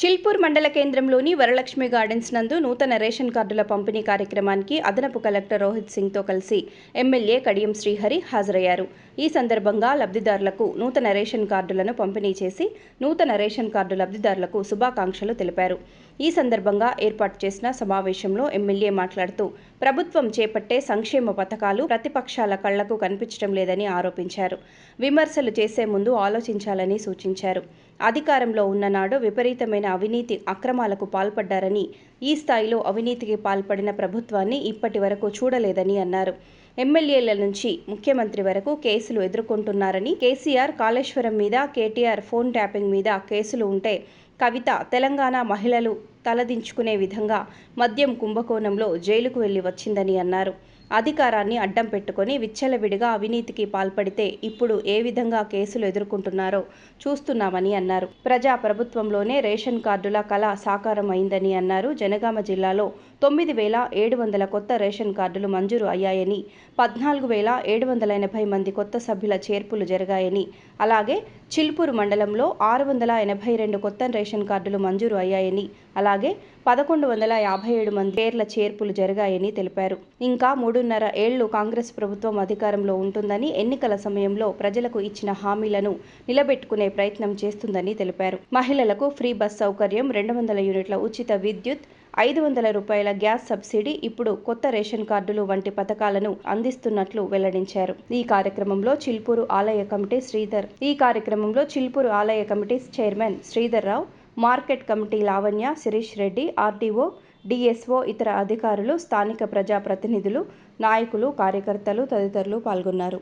చిల్పూర్ మండల కేంద్రంలోని వరలక్ష్మి గార్డెన్స్ నందు నూతన రేషన్ కార్డుల పంపిణీ కార్యక్రమానికి అదనపు కలెక్టర్ రోహిత్ సింగ్తో కలిసి ఎమ్మెల్యే కడియం శ్రీహరి హాజరయ్యారు. ఈ సందర్భంగా లబ్ధిదారులకు నూతన రేషన్ కార్డులను పంపిణీ చేసి నూతన రేషన్ కార్డు లబ్ధిదారులకు శుభాకాంక్షలు తెలిపారు. ఈ సందర్భంగా ఏర్పాటు చేసిన సమావేశంలో ఎమ్మెల్యే మాట్లాడుతూ ప్రభుత్వం చేపట్టే సంక్షేమ పథకాలు ప్రతిపక్షాల కళ్ళకు కనిపించడం లేదని ఆరోపించారు. విమర్శలు చేసే ముందు ఆలోచించాలని సూచించారు. అధికారంలో ఉన్ననాడు విపరీతమైన అవినీతి అక్రమాలకు పాల్పడ్డారని ఈ స్థాయిలో అవినీతికి పాల్పడిన ప్రభుత్వాన్ని ఇప్పటి వరకు చూడలేదని అన్నారు. ఎమ్మెల్యేల నుంచి ముఖ్యమంత్రి వరకు కేసులు ఎదుర్కొంటున్నారని కేసీఆర్ కాళేశ్వరం మీద కేటీఆర్ ఫోన్ ట్యాపింగ్ మీద కేసులు ఉంటే కవిత తెలంగాణ మహిళలు తలదించుకునే విధంగా మద్యం కుంభకోణంలో జైలుకు వెళ్ళి వచ్చిందని అన్నారు. అధికారాన్ని అడ్డం పెట్టుకొని విచ్చలవిడిగా అవినీతికి పాల్పడితే ఇప్పుడు ఏ విధంగా కేసులు ఎదుర్కొంటున్నారో చూస్తున్నామని అన్నారు. ప్రజా ప్రభుత్వంలోనే రేషన్ కార్డుల కళ సాకారం అయిందని అన్నారు. జనగామ జిల్లాలో తొమ్మిది వేల ఏడు వందల కొత్త రేషన్ కార్డులు మంజూరు అయ్యాయని పద్నాలుగు వేల ఏడు వందల ఎనభై మంది కొత్త సభ్యుల చేర్పులు జరిగాయని అలాగే చిల్పూరు మండలంలో ఆరు వందల ఎనభై రెండు కొత్త రేషన్ కార్డులు మంజూరు అయ్యాయని అలా అలాగే పదకొండు వందల యాభై ఏడు మంది పేర్ల చేర్పులు జరిగాయని తెలిపారు. ఇంకా మూడున్నర ఏళ్ళు కాంగ్రెస్ ప్రభుత్వం అధికారంలో ఉంటుందని ఎన్నికల సమయంలో ప్రజలకు ఇచ్చిన హామీలను నిలబెట్టుకునే ప్రయత్నం చేస్తుందని తెలిపారు. మహిళలకు ఫ్రీ బస్ సౌకర్యం రెండు వందల యూనిట్ల ఉచిత విద్యుత్ ఐదు వందల రూపాయల గ్యాస్ సబ్సిడీ ఇప్పుడు కొత్త రేషన్ కార్డులు వంటి పథకాలను అందిస్తున్నట్లు వెల్లడించారు. ఈ కార్యక్రమంలో చిల్పూరు ఆలయ కమిటీ శ్రీధర్ ఈ కార్యక్రమంలో చిల్పూరు ఆలయ committee chairman Sridhar Rao market committee Lavanya Shirish Reddy RDO DSO ఇతర అధికారులు స్థానిక ప్రజాప్రతినిధులు నాయకులు కార్యకర్తలు తదితరులు పాల్గొన్నారు.